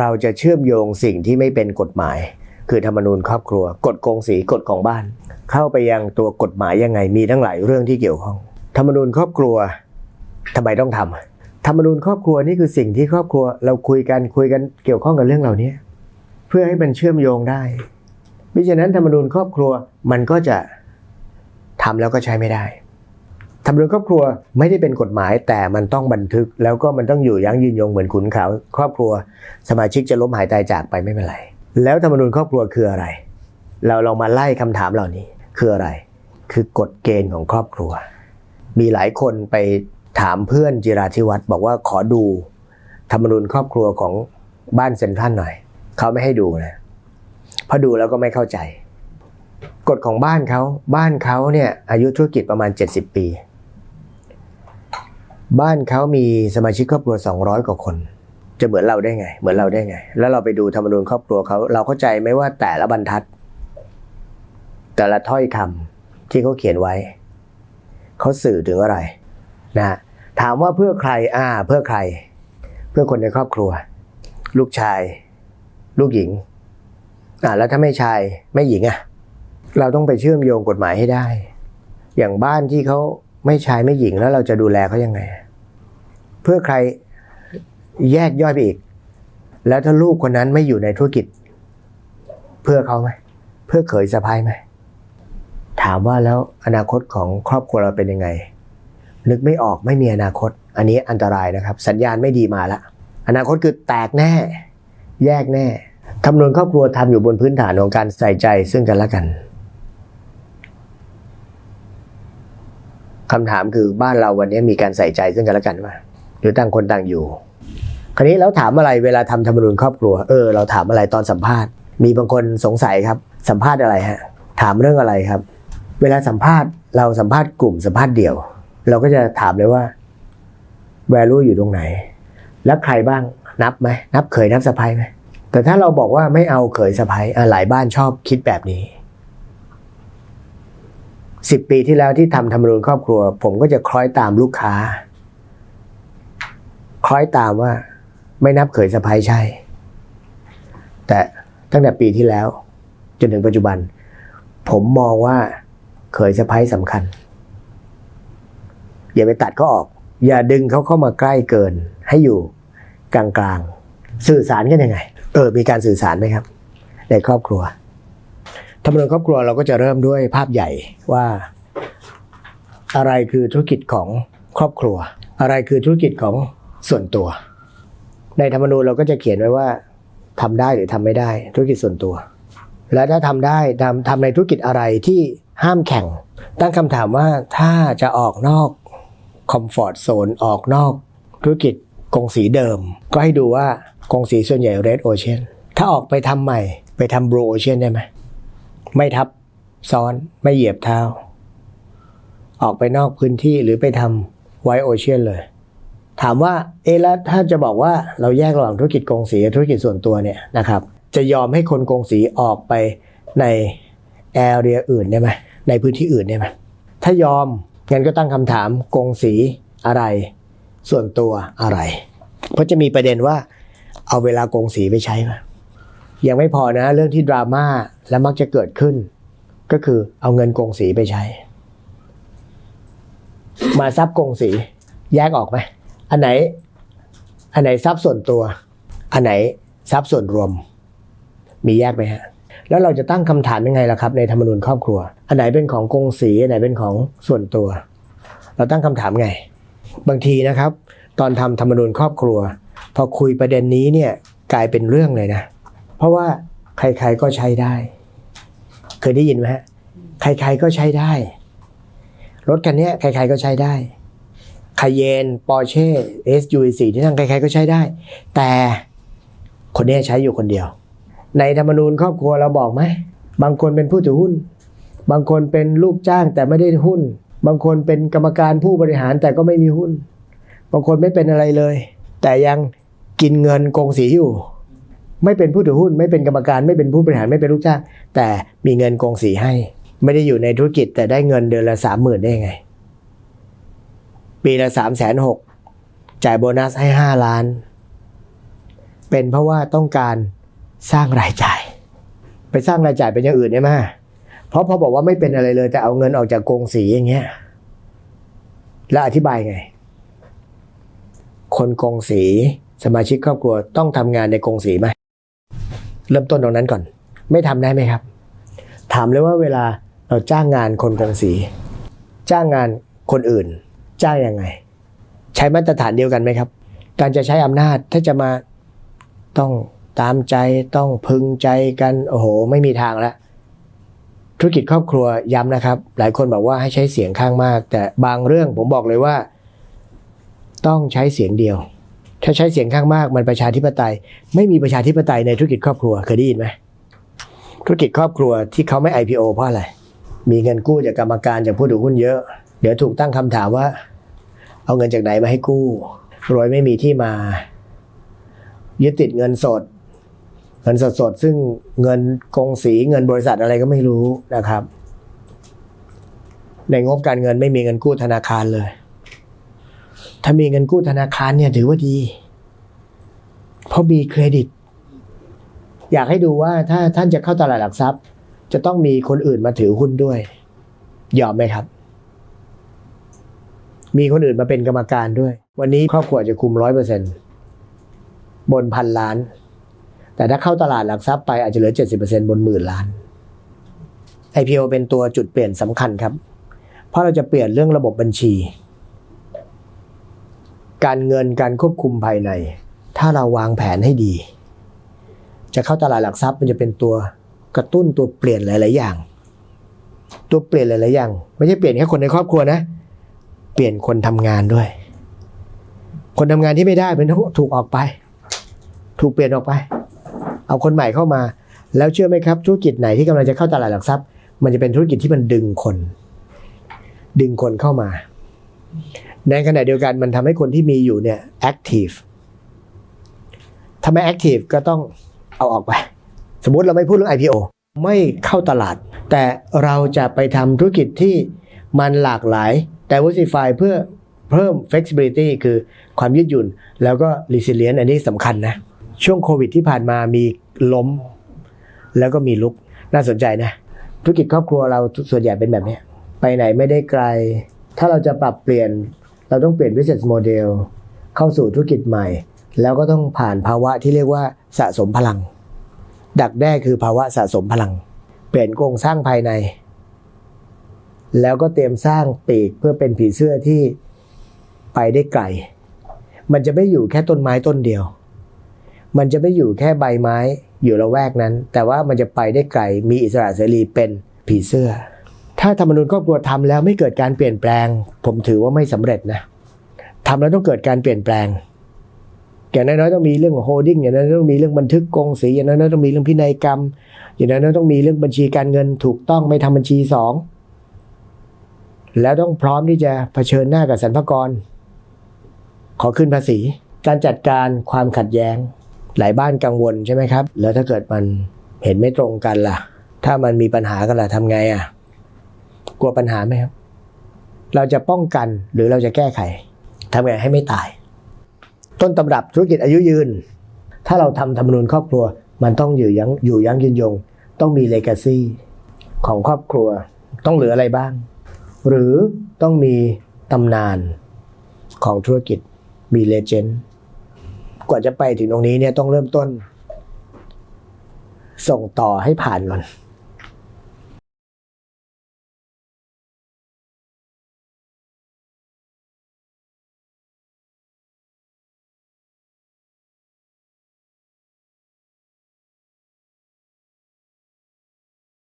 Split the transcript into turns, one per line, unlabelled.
เราจะเชื่อมโยงสิ่งที่ไม่เป็นกฎหมาย คือธรรมนูญครอบครัว กฎกงสีกฎของบ้าน เข้าไปยังตัวกฎหมายยังไงมีทั้งหลายเรื่องที่เกี่ยวข้อง ธรรมนูญครอบครัวทำไมต้องทำธรรมนูญครอบครัวนี่คือสิ่งที่ครอบครัวเราคุยกันคุยกันเกี่ยวข้องกับเรื่องเหล่านี้เพื่อให้มันเชื่อมโยงได้มิฉะนั้นธรรมนูญครอบครัวมันก็จะทำแล้วก็ใช้ไม่ได้ ธรรมนูญครอบครัวไม่ได้เป็นกฎหมายแต่มันต้องบันทึก แล้วก็มันต้องอยู่ยั้งยืนยงเหมือนขุนเขาครอบครัว สมาชิกจะล้มหายตายจากไปไม่เป็นไร แล้วธรรมนูญครอบครัวคืออะไร เราลองมาไล่คำถามเหล่านี้คืออะไร คือกฎเกณฑ์ของครอบครัว มีหลายคนไปถามเพื่อนจิราธิวัฒน์บอกว่าขอดู ธรรมนูญครอบครัวของบ้านเซนทรัลหน่อย เขาไม่ให้ดูนะพราะดูแล้วก็ไม่เข้าใจกฎของบ้านเขาบ้านเขาเนี่ยอายุธุรกิจประมาณ 70 ปี บ้านเขามีสมาชิกครอบครัว 200 กว่าคน จะเหมือนเราได้ไง เหมือนเราได้ไง แล้วเราไปดูธรรมนูญครอบครัวเขาเราเข้าใจไหมว่าแต่ละบรรทัด แต่ละถ้อยคำที่เขาเขียนไว้ เขาสื่อถึงอะไรนะฮะถามว่าเพื่อใครอ่า เพื่อใคร เพื่อคนในครอบครัว ลูกชาย ลูกหญิงอ่าแล้วถ้าไม่ชายไม่หญิงอะ เราต้องไปเชื่อมโยงกฎหมายให้ได้ อย่างบ้านที่เขา ไม่ชายไม่หญิงแล้วเราจะดูแลเขายังไง เพื่อใครแยกย่อยไปอีก แล้วถ้าลูกคนนั้นไม่อยู่ในธุรกิจ เพื่อเขาไหมเพื่อเขยสะพายไหมถามว่าแล้วอนาคตของครอบครัวเราเป็นยังไง นึกไม่ออกไม่มีอนาคต อันนี้อันตรายนะครับ สัญญาณไม่ดีมาละอนาคตคือแตกแน่ แยกแน่คำนวณครอบครัวทำอยู่บนพื้นฐานของการใส่ใจซึ่งกันและกัน คำถามคือบ้านเราวันนี้มีการใส่ใจซึ่งกันและกันไหมหรือต่างคนต่างอยู่ คราวนี้แล้วถามอะไรเวลาทำธรรมนูญครอบครัว เออเราถามอะไรตอนสัมภาษณ์ มีบางคนสงสัยครับ สัมภาษณ์อะไรฮะ ถามเรื่องอะไรครับ เวลาสัมภาษณ์เราสัมภาษณ์กลุ่มสัมภาษณ์เดี่ยว เราก็จะถามเลยว่า value อยู่ตรงไหน แล้วใครบ้างนับไหมนับเขยนับสะพายไหมแต่ถ้าเราบอกว่าไม่เอาเขยสะพายหลายบ้านชอบคิดแบบนี้ สิบปีที่แล้วที่ทำธรรมนูญครอบครัว ผมก็จะคล้อยตามลูกค้า คล้อยตามว่าไม่นับเขยสะพ้ายใช่ แต่ตั้งแต่ปีที่แล้ว จนถึงปัจจุบัน ผมมองว่าเขยสะพ้ายสำคัญ อย่าไปตัดเขาออก อย่าดึงเขาเข้ามาใกล้เกิน ให้อยู่กลางๆ สื่อสารกันยังไง เออ มีการสื่อสารไหมครับ ในครอบครัว ธรรมนูญครอบครัวเราก็จะเริ่มด้วยภาพใหญ่ว่า อะไรคือธุรกิจของครอบครัว อะไรคือธุรกิจของส่วนตัว ในธรรมนูญเราก็จะเขียนไว้ว่าทำได้หรือทำไม่ได้ ธุรกิจส่วนตัว และถ้าทำได้ทำทำในธุรกิจอะไรที่ห้ามแข่ง ตั้งคำถามว่าถ้าจะออกนอกคอมฟอร์ z โซนออกนอก ธุรกิจกงสีเดิม ก็ให้ดูว่ากงสีส่วนใหญ่ Red Ocean ถ้าออกไปทำใหม่ ไปทำ Blue Ocean ได้ไหม ไม่ทับซ้อนไม่เหยียบเท้า ออกไปนอกพื้นที่หรือไปทำไวโอเชียนเลย ถามว่าเอแล้วถ้าจะบอกว่าเราแยกระหว่างธุรกิจกงสีกับธุรกิจส่วนตัวเนี่ยนะครับ จะยอมให้คนกงสีออกไปในแอเรียอื่นได้ไหมในพื้นที่อื่นได้ไหมถ้ายอมงั้นก็ตั้งคำถามกงสีอะไร ส่วนตัวอะไร เพราะจะมีประเด็นว่า เอาเวลากงสีไปใช้ไหม ยังไม่พอนะ เรื่องที่ดราม่าและมักจะเกิดขึ้น ก็คือเอาเงินกงสีไปใช้ มาทรัพย์กงสีแยกออกไหมอันไหน อันไหนทรัพย์ส่วนตัว อันไหนทรัพย์ส่วนรวม มีแยกไหมฮะ แล้วเราจะตั้งคำถามยังไงล่ะครับ ในธรรมนูญครอบครัว อันไหนเป็นของกงสีอันไหนเป็นของส่วนตัว เราตั้งคำถามไง บางทีนะครับ ตอนทำธรรมนูญครอบครัว พอคุยประเด็นนี้เนี่ยกลายเป็นเรื่องเลยนะ เพราะว่าใครๆก็ใช้ได้ เคยได้ยินไหมฮะใครๆก็ใช้ได้ รถคันนี้ใครๆก็ใช้ได้คาเยนปอร์เช่ SUV4 ที่นั่งใครๆก็ใช้ได้ แต่คนนี้ใช้อยู่คนเดียว ในธรรมนูญครอบครัวเราบอกไหม บางคนเป็นผู้ถือหุ้น บางคนเป็นลูกจ้างแต่ไม่ได้หุ้น บางคนเป็นกรรมการผู้บริหารแต่ก็ไม่มีหุ้น บางคนไม่เป็นอะไรเลย แต่ยังกินเงินกงสีอยู่ ไม่เป็นผู้ถือหุ้น ไม่เป็นกรรมการไม่เป็นผู้บริหารไม่เป็นลูกจ้างแต่มีเงินกองสีให้ ไม่ได้อยู่ในธุรกิจแต่ได้เงินเดือนละสามหมื่นได้ยังไง ปีละสามแสนหกจ่ายโบนัสให้ห้าล้าน เป็นเพราะว่าต้องการสร้างรายจ่าย ไปสร้างรายจ่ายเป็นอย่างอื่นใช่ไหมเพราะพอบอกว่าไม่เป็นอะไรเลย แต่เอาเงินออกจากกองสีอย่างเงี้ยแล้วอธิบายไง คนกองสีสมาชิกครอบครัวต้องทำงานในกองสีไหม เริ่มต้นตรงนั้นก่อน ไม่ทำได้ไหมครับ ถามเลยว่าเวลาเราจ้างงานคนกงสี จ้างงานคนอื่น จ้างยังไง ใช้มาตรฐานเดียวกันไหมครับ การจะใช้อำนาจถ้าจะมาต้องตามใจต้องพึงใจกันโอ้โห ไม่มีทางแล้วธุรกิจครอบครัวย้ำนะครับ หลายคนบอกว่าให้ใช้เสียงข้างมาก แต่บางเรื่องผมบอกเลยว่า ต้องใช้เสียงเดียว ถ้าใช้เสียงข้างมากมันประชาธิปไตย ไม่มีประชาธิปไตยในธุรกิจครอบครัวเคยได้ยินไหมธุรกิจครอบครัวที่เขาไม่ IPO เพราะอะไร มีเงินกู้จากกรรมการจากผู้ถือหุ้นเยอะ เดี๋ยวถูกตั้งคำถามว่า เอาเงินจากไหนมาให้กู้รวยไม่มีที่มา ยึดติดเงินสด เงินสดสดซึ่งเงินกงสีเงินบริษัทอะไรก็ไม่รู้นะครับ ในงบการเงินไม่มีเงินกู้ธนาคารเลย ถ้ามีเงินกู้ธนาคารเนี่ยถือว่าดี เพราะมีเครดิต อยากให้ดูว่าถ้าท่านจะเข้าตลาดหลักทรัพย์ จะต้องมีคนอื่นมาถือหุ้นด้วย ยอมไหมครับ มีคนอื่นมาเป็นกรรมการด้วย วันนี้ครอบครัวจะคุมร้อยเปอร์เซ็นบนพันล้าน แต่ถ้าเข้าตลาดหลักทรัพย์ไปอาจจะเหลือ70%บนหมื่นล้าน IPO เป็นตัวจุดเปลี่ยนสำคัญครับ เพราะเราจะเปลี่ยนเรื่องระบบบัญชี การเงินการควบคุมภายใน ถ้าเราวางแผนให้ดี จะเข้าตลาดหลักทรัพย์มันจะเป็นตัวกระตุ้นตัวเปลี่ยนหลาย ๆ อย่าง ตัวเปลี่ยนหลาย ๆ อย่าง ไม่ใช่เปลี่ยนแค่คนในครอบครัวนะ เปลี่ยนคนทำงานด้วย คนทำงานที่ไม่ได้เป็นถูกออกไป ถูกเปลี่ยนออกไป เอาคนใหม่เข้ามา แล้วเชื่อไหมครับ ธุรกิจไหนที่กำลังจะเข้าตลาดหลักทรัพย์ มันจะเป็นธุรกิจที่มันดึงคน ดึงคนเข้ามา ในขณะเดียวกันมันทำให้คนที่มีอยู่เนี่ยแอคทีฟถ้าไม่แอคทีฟก็ต้องเอาออกไป สมมติเราไม่พูดเรื่อง IPO ไม่เข้าตลาด แต่เราจะไปทำธุรกิจที่มันหลากหลาย diversify เพื่อเพิ่ม flexibility คือความยืดหยุ่น แล้วก็ resilience อันนี้สำคัญนะ ช่วงโควิดที่ผ่านมามีล้ม แล้วก็มีลุก น่าสนใจนะ ธุรกิจครอบครัวเราส่วนใหญ่เป็นแบบนี้ ไปไหนไม่ได้ไกล ถ้าเราจะปรับเปลี่ยน เราต้องเปลี่ยน business model เข้าสู่ธุรกิจใหม่ แล้วก็ต้องผ่านภาวะที่เรียกว่าสะสมพลัง ดักแด้คือภาวะสะสมพลัง เปลี่ยนโครงสร้างภายใน แล้วก็เตรียมสร้างปีกเพื่อเป็นผีเสื้อที่ไปได้ไกล มันจะไม่อยู่แค่ต้นไม้ต้นเดียว มันจะไม่อยู่แค่ใบไม้อยู่ละแวกนั้น แต่ว่ามันจะไปได้ไกล มีอิสระเสรีเป็นผีเสื้อ ถ้าธรรมนูญครอบครัวทำแล้วไม่เกิดการเปลี่ยนแปลง ผมถือว่าไม่สำเร็จนะทำแล้วต้องเกิดการเปลี่ยนแปลงอย่างน้อยๆต้องมีเรื่องของโฮดดิ้งอย่างน้อยต้องมีเรื่องบันทึกกงสีอย่างน้อยต้องมีเรื่องพินัยกรรม อย่างน้อยต้องมีเรื่องบัญชีการเงินถูกต้องไม่ทำบัญชีสองแล้วต้องพร้อมที่จะเผชิญหน้ากับสรรพากร ขอขึ้นภาษี การจัดการความขัดแย้ง หลายบ้านกังวลใช่ไหมครับ แล้วถ้าเกิดมันเห็นไม่ตรงกันล่ะ ถ้ามันมีปัญหากันล่ะทำไงอะ กลัวปัญหาไหมครับ เราจะป้องกันหรือเราจะแก้ไขทำไงให้ไม่ตาย ต้นตำรับธุรกิจอายุยืน ถ้าเราทำธรรมนูญครอบครัว มันต้องอยู่ยั้งอยู่ยั้งยืนยง ต้องมีเลกาซีของครอบครัว ต้องเหลืออะไรบ้าง หรือต้องมีตำนานของธุรกิจมีเลเจนด์กว่าจะไปถึงตรงนี้เนี่ยต้องเริ่มต้น ส่งต่อให้ผ่านก่อน